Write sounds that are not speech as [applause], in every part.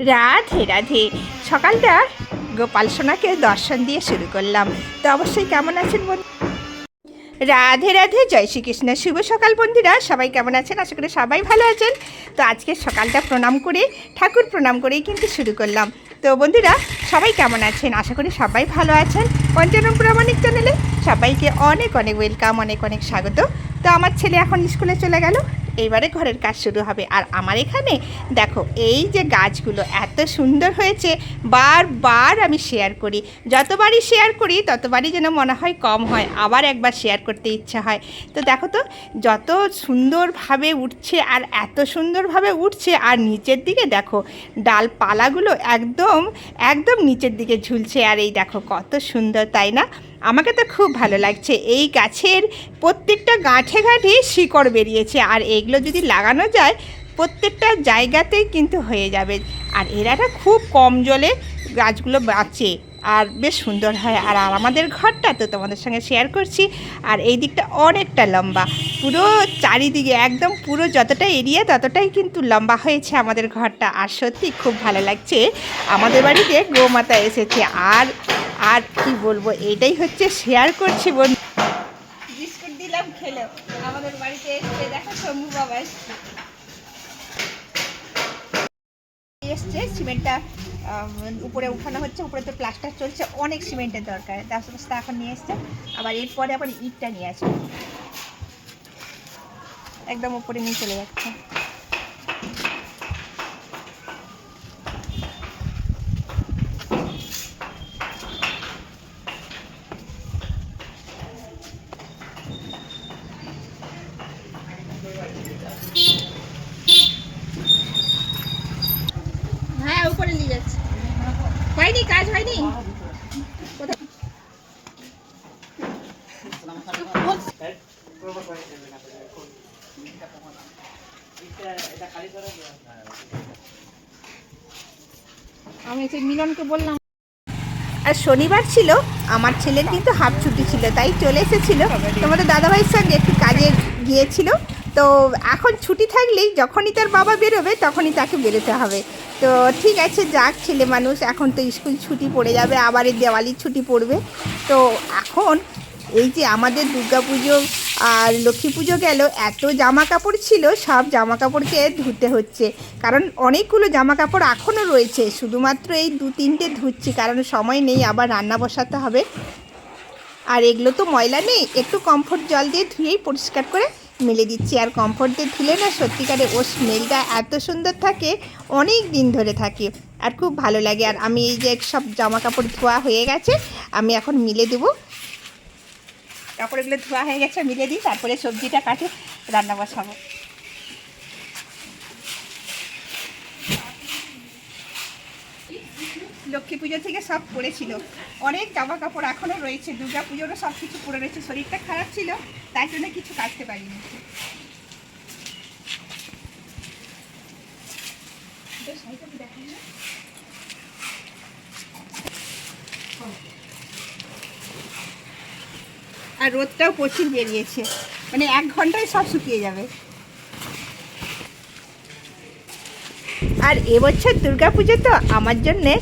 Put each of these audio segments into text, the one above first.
রাধে রাধে। সকালটা গোপাল সোনাকে দর্শন দিয়ে শুরু করলাম। তো অবশ্যই কেমন আছেন বন্ধু? রাধে রাধে। জয় শ্রীকৃষ্ণ। শুভ সকাল বন্ধুরা। সবাই কেমন আছেন? আশা করি সবাই ভালো আছেন। তো আজকে সকালটা প্রণাম করে, ঠাকুর প্রণাম করেই কিন্তু শুরু করলাম। তো বন্ধুরা, সবাই কেমন আছেন? আশা করি সবাই ভালো আছেন। পঞ্চানন প্রামাণিক চ্যানেলে সবাইকে অনেক অনেক ওয়েলকাম অনেক অনেক স্বাগত। তো আমার ছেলে এখন স্কুলে চলে গেল। এইবারে ঘরের কাজ শুরু হবে। আর আমার এখানে দেখো, এই যে গাছগুলো এত সুন্দর হয়েছে, বারবার আমি শেয়ার করি। যতবারই শেয়ার করি, ততবারই যেন মনে হয় কম হয়, আবার একবার শেয়ার করতে ইচ্ছা হয়। তো দেখো তো, যত সুন্দরভাবে উঠছে আর এত সুন্দরভাবে উঠছে, আর নিচের দিকে দেখো, ডালপালাগুলো একদম একদম নিচের দিকে ঝুলছে। আর এই দেখো, কত সুন্দর, তাই না? আমাকে তো খুব ভালো লাগছে। এই গাছের প্রত্যেকটা গাঁঠে গাঁঠে শিকড় বেরিয়েছে, আর এগুলো যদি লাগানো যায়, প্রত্যেকটা জায়গাতেই কিন্তু হয়ে যাবে। আর এরাটা খুব কম জলে গাছগুলো বাঁচে। আর বেশ সুন্দর হয়। আর আমাদের ঘরটা তো তোমাদের সঙ্গে শেয়ার করছি। আর এই দিকটা অনেকটা লম্বা। পুরো চারিদিকে, একদম পুরো যতটা এরিয়া ততটাই কিন্তু লম্বা হয়েছে আমাদের ঘরটা। আর সত্যি খুব ভালো লাগছে। আমাদের বাড়িতে গোমাতা এসেছে। আর আর কি বলব, এটাই হচ্ছে শেয়ার করছি বন্ধু। বিস্কুট দিলাম, খেলো। আমাদের বাড়িতে এসছে, দেখো এসছে। এসছে, সিমেন্টটা উপরে উঠানো হচ্ছে, উপরে তো প্লাস্টার চলছে, অনেক সিমেন্টের দরকার। তার সাথে এখন নিয়ে এসছে। আবার এরপরে আবার ইটটা নিয়ে আসবে। একদম উপরে নিয়ে চলে যাচ্ছে হ্যাঁ উপরে নিয়ে যাচ্ছে হয়নি কাজ হয়নি কোথায় আমি বললাম। আর শনিবার ছিল, আমার ছেলের কিন্তু হাফ ছুটি ছিল, তাই চলে এসেছিল। তোমাদের দাদাভাইয়ের সঙ্গে একটু কাজে গিয়েছিল। তো এখন ছুটি থাকলেই যখনই তার বাবা বেরোবে, তখনই তাকে বেরোতে হবে। তো ঠিক আছে, যাক ছেলে মানুষ, এখন তো স্কুল ছুটি পড়ে যাবে, আবার এই দেওয়ালির ছুটি পড়বে। তো এখন এই যে আমাদের পুজো আর লক্ষ্মী পুজো গেল, এত জামা কাপড় ছিল, সব জামা কাপড়কে ধুতে হচ্ছে। কারণ অনেকগুলো জামা কাপড় এখনও রয়েছে, শুধুমাত্র এই দু তিনটে ধুচ্ছি, কারণ সময় নেই, আবার রান্না বসাতে হবে। আর এগুলো তো ময়লা নেই, একটু কমফোর্ট জল দিয়ে ধুয়েই পরিষ্কার করে মেলে দিচ্ছি। আর কমফোর্ট দিয়ে ধুলে না, সত্যিকারে ও স্মেলটা এত সুন্দর থাকে, অনেক দিন ধরে থাকে। আর খুব ভালো লাগে। আর আমি এই যে সব জামা কাপড় ধোয়া হয়ে গেছে, আমি এখন মিলে দেবো। কাপড়গুলো ধোয়া হয়ে গেছে, মিলে দিই, তারপরে সবজিটা কাটে, রান্না বসাবো। লক্ষ্মী পুজো থেকে সব পড়েছিল অনেক জামা কাপড় এখনও রয়েছে, দুর্গা পুজোরও সব কিছু পড়ে রয়েছে। শরীরটা খারাপ ছিল, তাই জন্য কিছু কাটতে পারিনি? আর রোদটাও প্রচুর বেরিয়েছে। মানে এক ঘন্টায় সব শুকিয়ে যাবে। আর এবছর দুর্গাপুজো তো আমার জন্যে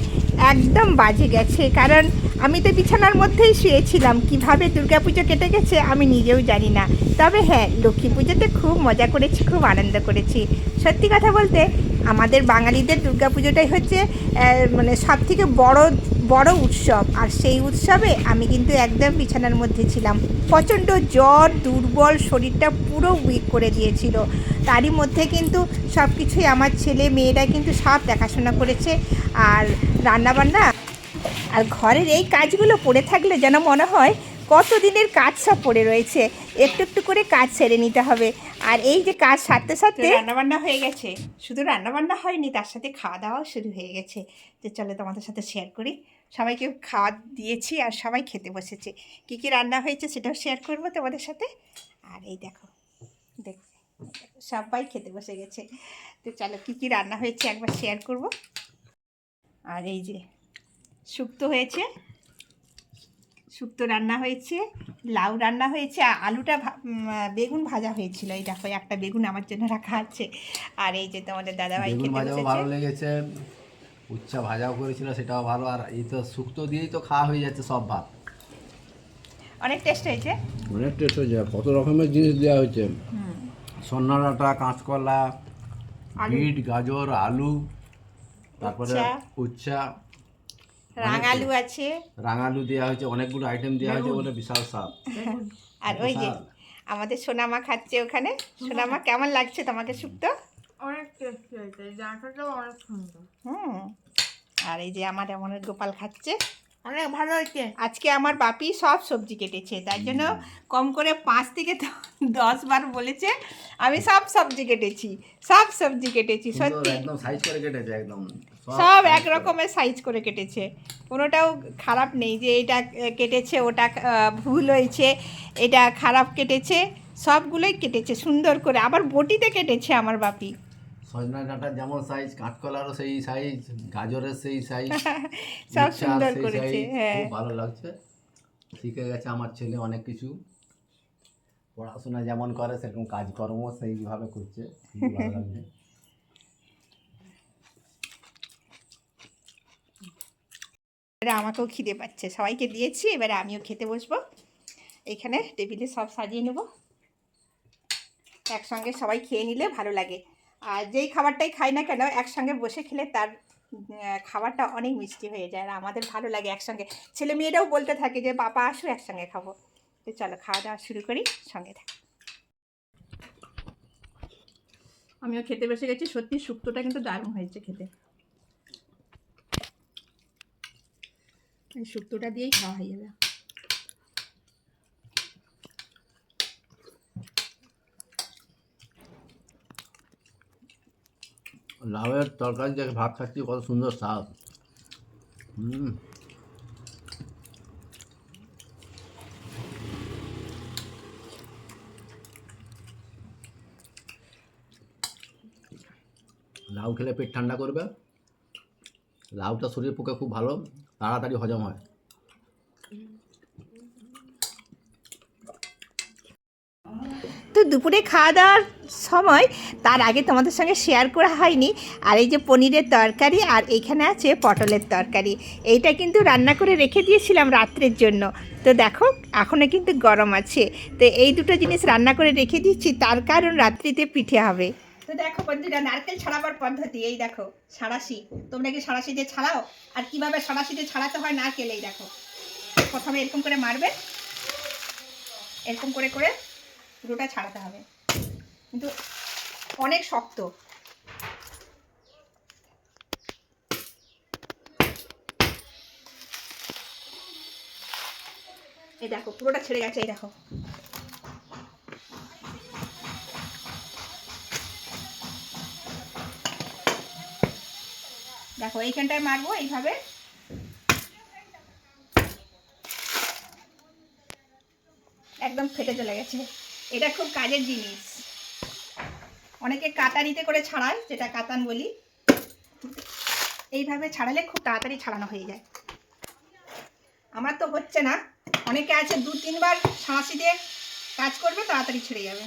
একদম বাজে গেছে, কারণ আমি তো বিছানার মধ্যেই শুয়েছিলাম। কীভাবে দুর্গাপুজো কেটে গেছে আমি নিজেও জানি না। তবে হ্যাঁ লক্ষ্মী পুজোতে খুব মজা করেছি, খুব আনন্দ করেছি। সত্যি কথা বলতে, আমাদের বাঙালিদের দুর্গাপুজোটাই হচ্ছে মানে সবথেকে বড় বড় উৎসব, আর সেই উৎসবে আমি কিন্তু একদম বিছানার মধ্যে ছিলাম। প্রচণ্ড জ্বর, দুর্বল, শরীরটা পুরো উইক করে দিয়েছিল। তারই মধ্যে কিন্তু সব কিছুই আমার ছেলে, মেয়েরা কিন্তু সব দেখাশোনা করেছে, আর রান্নাবান্না। আর ঘরের এই কাজগুলো পড়ে থাকলে যেন মনে হয় কত দিনের কাজ সব পড়ে রয়েছে। একটু একটু করে কাজ সেরে নিতে হবে। আর এই যে কাজ সারতে সারতে রান্নাবান্না হয়ে গেছে। শুধু রান্নাবান্না হয়নি, তার সাথে খাওয়া দাওয়াও শুরু হয়ে গেছে। তো চলো তোমাদের সাথে শেয়ার করি। সবাইকে খাওয়া দিয়েছি আর সবাই খেতে বসেছে। কী কী রান্না হয়েছে সেটাও শেয়ার করব তোমাদের সাথে। আর এই দেখো দেখ সবাই খেতে বসে গেছে। তো চলো কী কী রান্না হয়েছে একবার শেয়ার করব। আর এই যে শুক্তো হয়েছে। শুক্তো রান্না হয়েছে লাউ রান্না হয়েছে আর আলুটা ভা- বেগুন ভাজা হয়েছিল। এই দেখো একটা বেগুন আমার জন্য রাখা আছে। আর এই যে তোমাদের দাদাভাই খেতে বসেছে। ভালো লেগেছে। উচ্চা ভাজাও করেছিল সেটাও ভালো। আর এই তো শুক্তো দিয়েই তো খাওয়া হয়ে যাচ্ছে সব ভাত। অনেক টেস্ট হয়েছে? অনেক টেস্ট হয়েছে কত রকমের জিনিস দেওয়া হয়েছে। সন্না ডাঁটা কাঁচকলা। বিট গাজর আলু তারপরে উচ্ছা। উচ্চা রাঙালু আছে। রাঙালু দেওয়া হয়েছে অনেকগুলো আইটেম দেওয়া হয়েছে বলে বিশাল স্বাদ। আর ওই যে। আমাদের সোনামা খাচ্ছে ওখানে। সোনামা কেমন লাগছে তোমাকে শুক্তো? অনেক টেস্টি হয়েছে ডাঁটাটাও অনেক সুন্দর। হুম। আর এই যে আমার এমন গোপাল খাচ্ছে। অনেক ভালো হয়েছে। আজকে আমার বাপি সব সবজি কেটেছে তার জন্য কম করে পাঁচ থেকে দশ বার বলেছে আমি সব সবজি কেটেছি সব সবজি কেটেছি সত্যি। একদম সাইজ করে কেটেছে একদম সব এক রকমের সাইজ করে কেটেছে। কোনোটাও খারাপ নেই যে এটা কেটেছে ওটা ভুল হয়েছে এটা খারাপ কেটেছে সবগুলোই কেটেছে সুন্দর করে। আবার বটিতে কেটেছে আমার বাপি। সজনা ডাঁটার যেমন সাইজ কাঁচকলারও সেই সাইজ গাজরের সেই সাইজ [laughs] সব সুন্দর করেছে হ্যাঁ। ভালো লাগছে। শিখে গেছে আমার ছেলে অনেক কিছু। পড়াশোনা যেমন করে সেরকম কাজকর্ম সেইভাবে করছে খুব ভালো লাগছে। এবারে আমাকেও খিদে পাচ্ছে সবাইকে দিয়েছি এবারে আমিও খেতে বসবো। এখানে টেবিলে সব সাজিয়ে নেব। একসঙ্গে সবাই খেয়ে নিলে ভালো লাগে। আর যেই খাবারটাই খাই না কেন, একসঙ্গে বসে খেলে তার খাবারটা অনেক মিষ্টি হয়ে যায় আর আমাদের ভালো লাগে একসঙ্গে। ছেলে মেয়েরাও বলতে থাকে যে, বাবা, আসো, একসঙ্গে খাব। তো চলো, খাওয়া দাওয়া শুরু করি, সঙ্গে থাক। আমিও খেতে বসে গেছি, সত্যি শুক্তোটা কিন্তু দারুণ হয়েছে খেতে। এই শুক্তোটা দিয়েই খাওয়া হয়ে যাবে। লাউয়ের তরকারি দেখে ভাত খাচ্ছি, কত সুন্দর স্বাদ। হুম। লাউ খেলে পেট ঠান্ডা করবে। লাউটা শরীরের পক্ষে খুব ভালো, তাড়াতাড়ি হজম হয় তো দুপুরে খাওয়া দাওয়ার সময় তার আগে তোমাদের সঙ্গে শেয়ার করা হয়নি। আর এই যে পনিরের তরকারি আর এইখানে আছে পটলের তরকারি। এইটা কিন্তু রান্না করে রেখে দিয়েছিলাম রাত্রের জন্য। তো দেখো এখনও কিন্তু গরম আছে। তো এই দুটো জিনিস রান্না করে রেখে দিচ্ছি, তার কারণ রাত্রিতে পিঠে হবে। তো দেখো বন্ধুরা, নারকেল ছাড়াবার পদ্ধতি, এই দেখো সাঁড়াশি তোমরা কি সাঁড়াশি দিয়ে ছাড়াও? আর কীভাবে সাঁড়াশি দিয়ে ছাড়াতে হয় নারকেল, এই দেখো। প্রথমে এরকম করে মারবে। এরকম করে করে পুরোটা ছাড়াতে হবে। কিন্তু অনেক শক্ত। এই দেখো, পুরোটা ছেড়ে গেছে, এই দেখো। দেখো, এইখানটায় মারবো, এইভাবে। একদম ফেটে চলে গেছে। এটা খুব কাজের জিনিস। অনেকে কাতানিতে করে ছাড়ায়, যেটা কাতান বলি। এইভাবে ছাড়ালে খুব তাড়াতাড়ি ছাড়ানো হয়ে যায়। আমার তো হচ্ছে না। অনেকে আছে দু, তিনবার ছাঁচি দিয়ে কাজ করবে, তাড়াতাড়ি ছেড়ে যাবে।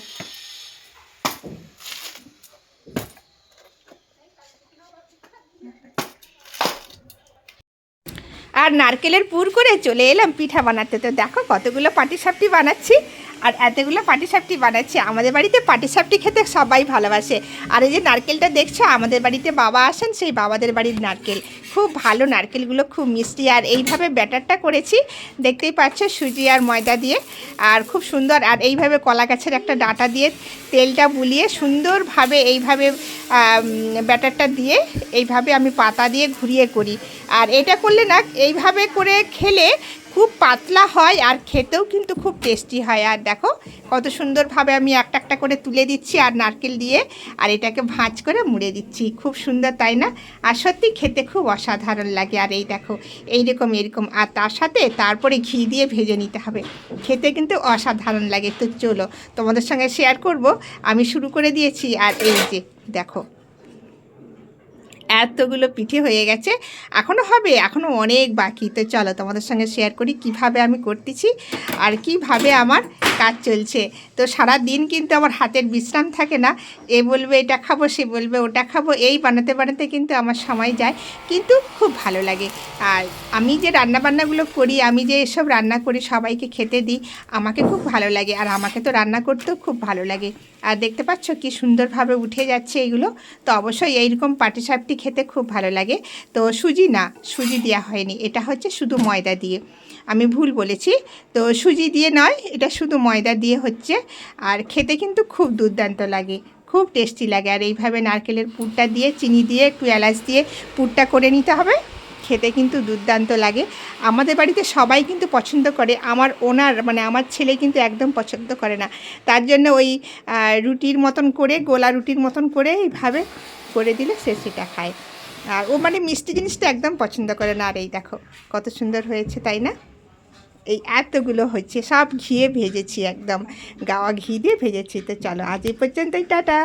আর নারকেলের পুর করে চলে এলাম পিঠা বানাতে। তো দেখো কতগুলো পাটি সাপটি বানাচ্ছি। আর এতগুলো পাটিসাপটি বানাচ্ছি, আমাদের বাড়িতে পাটিসাপটি খেতে সবাই ভালোবাসে। আর এই যে নারকেলটা দেখছ, আমাদের বাড়িতে বাবা আসেন, সেই বাবাদের বাড়ির নারকেল। খুব ভালো নারকেলগুলো, খুব মিষ্টি। আর এইভাবে ব্যাটারটা করেছি, দেখতেই পাচ্ছ সুজি আর ময়দা দিয়ে। আর খুব সুন্দর, আর এইভাবে কলা গাছের একটা ডাঁটা দিয়ে তেলটা বুলিয়ে সুন্দরভাবে এইভাবে ব্যাটারটা দিয়ে এইভাবে আমি পাতা দিয়ে ঘুরিয়ে করি। আর এটা করলে না, এইভাবে করে খেলে খুব পাতলা হয় আর খেতেও কিন্তু খুব টেস্টি হয়। আর দেখো, কত সুন্দরভাবে আমি একটা একটা করে তুলে দিচ্ছি আর নারকেল দিয়ে, আর এটাকে ভাঁজ করে মুড়ে দিচ্ছি। খুব সুন্দর, তাই না? আর সত্যি খেতে খুব অসাধারণ লাগে। আর এই দেখো, এইরকম, এরকম। আর তার সাথে তারপরে ঘি দিয়ে ভেজে নিতে হবে। খেতে কিন্তু অসাধারণ লাগে। তো চলো তোমাদের সঙ্গে শেয়ার করব। আমি শুরু করে দিয়েছি। আর এই যে, দেখো এতগুলো পিঠে হয়ে গেছে। এখনও হবে এখনও অনেক বাকি। তো চলো তোমাদের সঙ্গে শেয়ার করি কীভাবে আমি করতেছি আর কীভাবে আমার কাজ চলছে। তো সারা দিন কিন্তু আমার হাতের বিশ্রাম থাকে না। এ বলবে, এটা খাব, সে বলবে, ওটা খাব, এই বানাতে বানাতে কিন্তু আমার সময় যায়। কিন্তু খুব ভালো লাগে। আর আমি যে রান্নাবান্নাগুলো করি, আমি যে এসব রান্না করি, সবাইকে খেতে দিই, আমাকে খুব ভালো লাগে। আর আমাকে তো রান্না করতেও খুব ভালো লাগে। আর দেখতে পাচ্ছ কি সুন্দরভাবে উঠে যাচ্ছে এগুলো। তো অবশ্যই এইরকম পাটিসাপটি খেতে খুব ভালো লাগে। তো সুজি না, সুজি দেওয়া হয়নি। এটা হচ্ছে শুধু ময়দা দিয়ে। আমি ভুল বলেছি। তো সুজি দিয়ে নয়, এটা শুধু ময়দা দিয়ে হচ্ছে। আর খেতে কিন্তু খুব দুর্দান্ত লাগে। খুব টেস্টি লাগে। আর এইভাবে নারকেলের পুরটা দিয়ে, চিনি দিয়ে, একটু এলাচ দিয়ে পুরটা করে নিতে হবে। খেতে কিন্তু দুর্দান্ত লাগে। আমাদের বাড়িতে সবাই কিন্তু পছন্দ করে, আমার ওনার মানে আমার ছেলে কিন্তু একদম পছন্দ করে না। তার জন্য ওই রুটির মতন করে, গোলা রুটির মতন করে এইভাবে করে দিলে সে সেটা খায়। আর ও মানে মিষ্টি জিনিসটা একদম পছন্দ করে না। আর এই দেখো, কত সুন্দর হয়েছে, তাই না? এই এতগুলো হচ্ছে, সব ঘিয়ে ভেজেছি একদম। গাওয়া ঘি দিয়ে ভেজেছি। তো চলো, আজ এই পর্যন্তই, টাটা!